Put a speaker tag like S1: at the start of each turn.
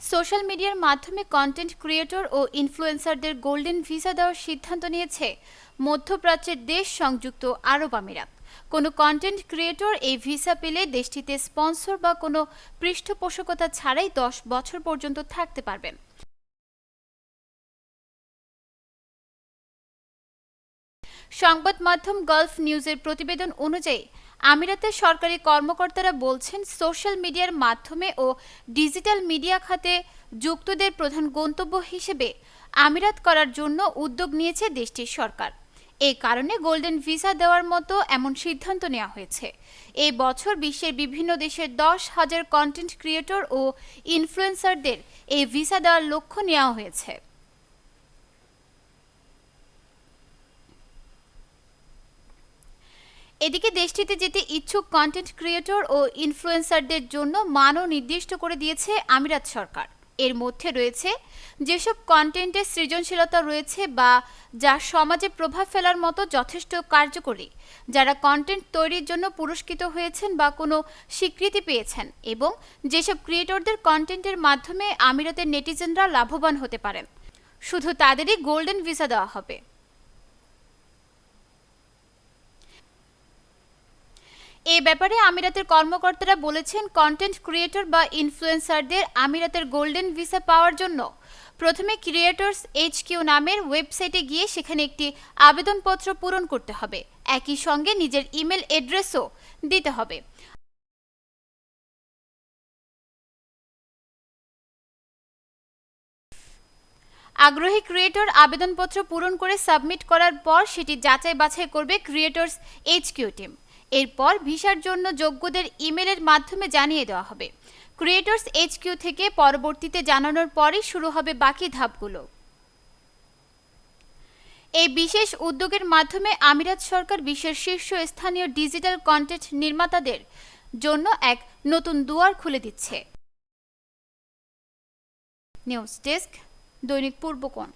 S1: Social মিডিয়ার মাধ্যমে content creator ও ইনফ্লুয়েন্সারদের গোল্ডেন ভিসা দেওয়ার সিদ্ধান্ত নিয়েছে মধ্যপ্রাচ্যের দেশ সংযুক্ত আরব আমিরাত। কোনো কন্টেন্ট ক্রিয়েটর এই ভিসা পেলে দেশটিতে স্পন্সর বা কোনো পৃষ্ঠপোষকতা ছাড়াই দশ বছর পর্যন্ত থাকতে পারবেন সংবাদ মাধ্যম গালফ নিউজের প্রতিবেদন অনুযায়ী আমিরাতের সরকারি কর্মকর্তারা বলছেন, সোশ্যাল মিডিয়ার মাধ্যমে ও ডিজিটাল মিডিয়া খাতে যুক্তদের প্রধান গন্তব্য হিসেবে আমিরাত করার জন্য উদ্যোগ নিয়েছে দেশটির সরকার। এই কারণে গোল্ডেন ভিসা দেওয়ার মতো এমন সিদ্ধান্ত নেওয়া হয়েছে। এই বছর বিশ্বের বিভিন্ন দেশের দশ হাজার কন্টেন্ট ক্রিয়েটর ও ইনফ্লুয়েন্সারদের এই ভিসা দেওয়ার লক্ষ্য নেওয়া হয়েছে। এদিকে দেশটিতে যেতে ইচ্ছুক কন্টেন্ট ক্রিয়েটর ও ইনফ্লুয়েন্সারদের জন্য মানও নির্দিষ্ট করে দিয়েছে আমিরাত সরকার। এর মধ্যে রয়েছে, যেসব কন্টেন্টের সৃজনশীলতা রয়েছে বা যা সমাজে প্রভাব ফেলার মতো যথেষ্ট কার্যকরী, যারা কন্টেন্ট তৈরির জন্য পুরস্কৃত হয়েছেন বা কোনো স্বীকৃতি পেয়েছেন এবং যেসব ক্রিয়েটরদের কন্টেন্টের মাধ্যমে আমিরাতের নেটিজেনরা লাভবান হতে পারেন। শুধু তাদেরই গোল্ডেন ভিসা দেওয়া হবে। এ ব্যাপারে আমিরাতের কর্মকর্তারা বলেছেন কন্টেন্ট ক্রিয়েটর বা ইনফ্লুয়েন্সারদের আমিরাতের গোল্ডেন ভিসা পাওয়ার জন্য। প্রথমে ক্রিয়েটর্স এইচ কিউ নামের ওয়েবসাইটে গিয়ে সেখানে একটি আবেদনপত্র পূরণ করতে হবে। একই সঙ্গে নিজের ইমেল অ্যাড্রেসও দিতে হবে। আগ্রহী ক্রিয়েটর আবেদনপত্র পূরণ করে সাবমিট করার পর সেটি যাচাই বাছাই করবে ক্রিয়েটর্স এইচ কিউ টিম এরপর ভিসার জন্য যোগ্যদের ইমেলের মাধ্যমে জানিয়ে দেওয়া হবে। ক্রিয়েটর্স এইচকিউ থেকে পরবর্তীতে জানানোর পরেই শুরু হবে বাকি ধাপগুলো। এই বিশেষ উদ্যোগের মাধ্যমে আমিরাত সরকার বিশ্বের শীর্ষ স্থানীয় ডিজিটাল কন্টেন্ট নির্মাতাদের জন্য এক নতুন দুয়ার খুলে দিচ্ছে। নিউজ ডেস্ক দৈনিক পূর্বকোণ